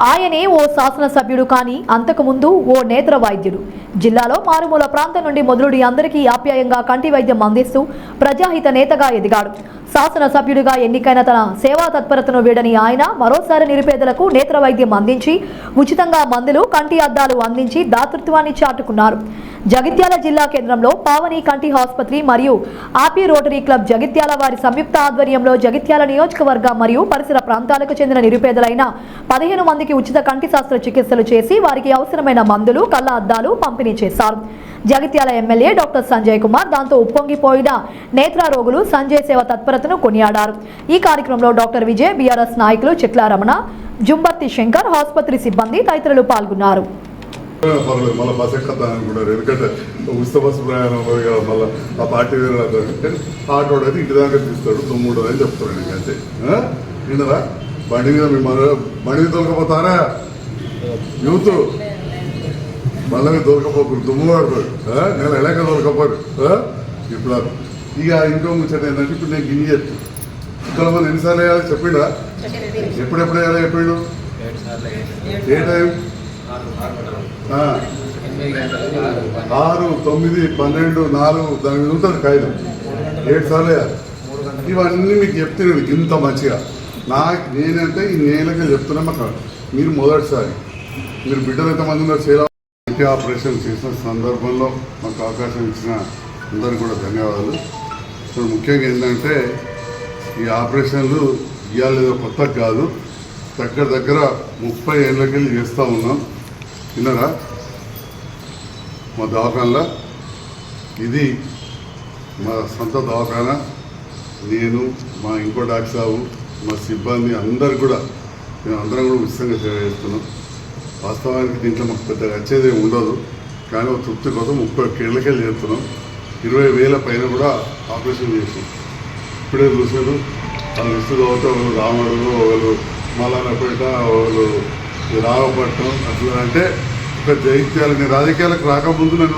ఆయనే ఓ శాసనసభ్యుడు కానీ అంతకుముందు ఓ నేత్ర వైద్యుడు జిల్లాలో మారుమూల ప్రాంతం నుండి మొదలుడి అందరికీ ఆప్యాయంగా కంటి వైద్యం అందిస్తూ ప్రజాహిత నేతగా ఎదిగాడు. శాసనసభ్యుడిగా ఎన్నికైన తన సేవా తత్పరతను వీడని ఆయన మరోసారి నిరుపేదలకు నేత్ర వైద్యం అందించి ఉచితంగా మందులు కంటి అద్దాలు అందించి దాతృత్వాన్ని చాటుకున్నారు. జగిత్యాల జిల్లా కేంద్రంలో పావని కంటి ఆసుపత్రి మరియు ఆపి రోటరీ క్లబ్ జగిత్యాల వారి సంయుక్త ఆధ్వర్యంలో జగిత్యాల నియోజకవర్గ మరియు పరిసర ప్రాంతాలకు చెందిన నిరుపేదలైన పదిహేను మందికి ఉచిత కంటి శాస్త్ర చికిత్సలు చేసి వారికి అవసరమైన మందులు కళ్ళ అద్దాలు పంపి పంపిణీ చేశారు. జగిత్యాల ఎమ్మెల్యే డాక్టర్ సంజయ్ కుమార్ దాంతో ఉప్పొంగిపోయిన నేత్ర రోగులు సంజయ్ సేవ తత్పరతను కొనియాడారు. ఈ కార్యక్రమంలో డాక్టర్ విజయ్ బీఆర్ఎస్ నాయకులు చెట్ల రమణ జుంబర్తి శంకర్ ఆసుపత్రి సిబ్బంది తదితరులు పాల్గొన్నారు. మళ్ళీ బస్ ఎందుకంటే ఉచిత బస్సు ప్రయాణం మళ్ళీ ఆ పార్టీ ఆటో అయితే ఇంటి దాకా తీస్తాడు అని చెప్తాడు నీకు అంతే. బండి మీద బండి మీద యూత్ మళ్ళీ మీద దొరకపోరు దుమ్ము పడతాడు నేను ఎలాగ దొరకపోరు ఇప్పుడు ఇక ఇంకో ముచ్చట ఏంటంటే ఇప్పుడు నేను గిన్నె చెప్పి ఇక్కడ మనం ఎన్నిసార్లు వేయాలి చెప్పిండా? ఎప్పుడెప్పుడు వేయాలి చెప్పిండు? ఏ టైం? ఆరు తొమ్మిది పన్నెండు నాలుగు దాని మీద ఉంటుంది కాగితం ఏడు సార్లు వేయాలి. ఇవన్నీ మీకు చెప్తున్నాడు ఇంత మంచిగా. నాకు నేనంటే ఈ నేలకే చెప్తున్నా మాకు. మీరు మొదటిసారి. మీరు బిడ్డలు ఎంతమంది ఉన్నారు? చేయాలి ఇంటి ఆపరేషన్ చేసిన సందర్భంలో మాకు అవకాశం ఇచ్చిన అందరూ కూడా ధన్యవాదాలు. ఇప్పుడు ముఖ్యంగా ఏంటంటే ఈ ఆపరేషన్లు ఇవాళ ఏదో కొత్త కాదు. దగ్గర దగ్గర ముప్పై ఏళ్ళకెళ్ళి చేస్తూ ఉన్నాం. విన్నారా? మా దవాఖానలో. ఇది మా సొంత దవాఖాన. నేను మా ఇంకో డాక్టర్ సాబు మా సిబ్బంది అందరు కూడా మేము అందరం కూడా ఉచితంగా సేవ చేస్తున్నాం. వాస్తవానికి దీంట్లో మాకు పెద్దగా వచ్చేది ఉండదు. కానీ ఒక తృప్తి కోసం ముప్పై కేళ్ళకెళ్ళి చేస్తున్నాం ఇరవై వేల పైన కూడా ఆపరేషన్ చేసాం ఇప్పుడే చూసారు వాళ్ళు ఇస్తుంది చదువుతూ ఒకరు రామడుగు ఒకరు మలానపేట ఒకరు రావపట్నం అట్లా అంటే ఒక జైత్యాలని రాజకీయాలకు రాకముందు నన్ను